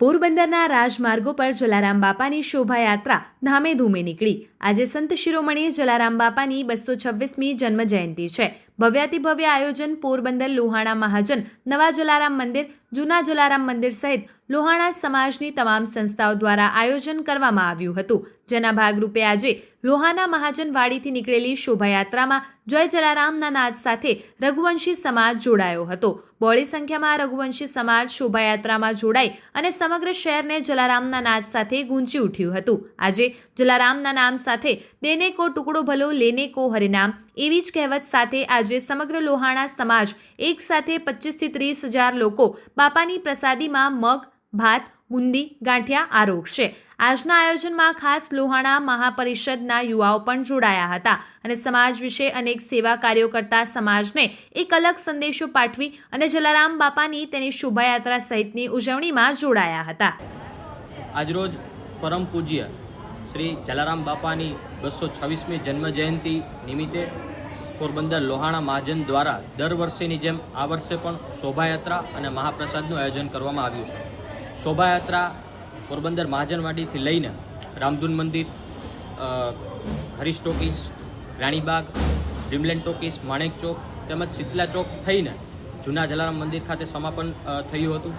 પોરબંદરના રાજમાર્ગો પર જલારામ બાપાની શોભાયાત્રા ધામે ધૂમે નીકળી. આજે સંત શિરોમણી જલારામ બાપાની બસો છવ્વીસમી જન્મ જયંતિ છે. ભવ્યાતિ ભવ્ય આયોજન પોરબંદર લોહાણા મહાજન, નવા જલારામ મંદિર, જૂના જલારામ મંદિર સહિત લોહાણા સમાજની તમામ સંસ્થાઓ દ્વારા આયોજન કરવામાં આવ્યું હતું. જેના ભાગરૂપે આજે લોહાણા મહાજન વાડીથી નીકળેલી શોભાયાત્રામાં જય જલારામના નાદ સાથે રઘુવંશી સમાજ જોડાયો હતો. બોળી સંખ્યામાં રઘુવંશી સમાજ શોભાયાત્રામાં જોડાઈ અને સમગ્ર શહેરને જલારામના નાદ સાથે ગુંજી ઉઠ્યું હતું. આજે જલારામના નામ સાથે દેને કો ટુકડો ભલો, લેને કો હરિનામ એવી જ કહેવત સાથે આજે સમગ્ર લોહાણા સમાજ એક સાથે પચીસથી ત્રીસ હજાર લોકો બાપાની પ્રસાદીમાં મગ, ભાત ગુંદી ગાંઠિયા આરોગશે. આજના આયોજનમાં ખાસ લોહાણા મહાપરિષદના યુવાઓ પણ જોડાયા હતા અને સમાજ વિશે અનેક સેવા કાર્યો કરતા સમાજને એક અલગ સંદેશો પાઠવી અને જલારામ બાપાની તેની શોભાયાત્રા સહિતની ઉજવણીમાં જોડાયા હતા. આજરોજ પરમ પૂજ્ય શ્રી જલારામ બાપાની બસો છવ્વીસમી જન્મજયંતિ નિમિત્તે પોરબંદર લોહાણા મહાજન દ્વારા દર વર્ષેની જેમ આ વર્ષે પણ શોભાયાત્રા અને મહાપ્રસાદનું આયોજન કરવામાં આવ્યું છે. શોભાયાત્રા પોરબંદર મહાજનવાડીથી લઈને Ramdhun Mandir Harish talkies, Ranibaug Dreamland talkies, Manek Chowk તેમજ શીતલા ચોક થઈને જૂના જલારામ મંદિર ખાતે સમાપન થયું હતું.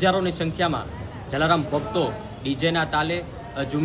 હજારોની સંખ્યામાં જલારામ ભક્તો ડીજેના તાલે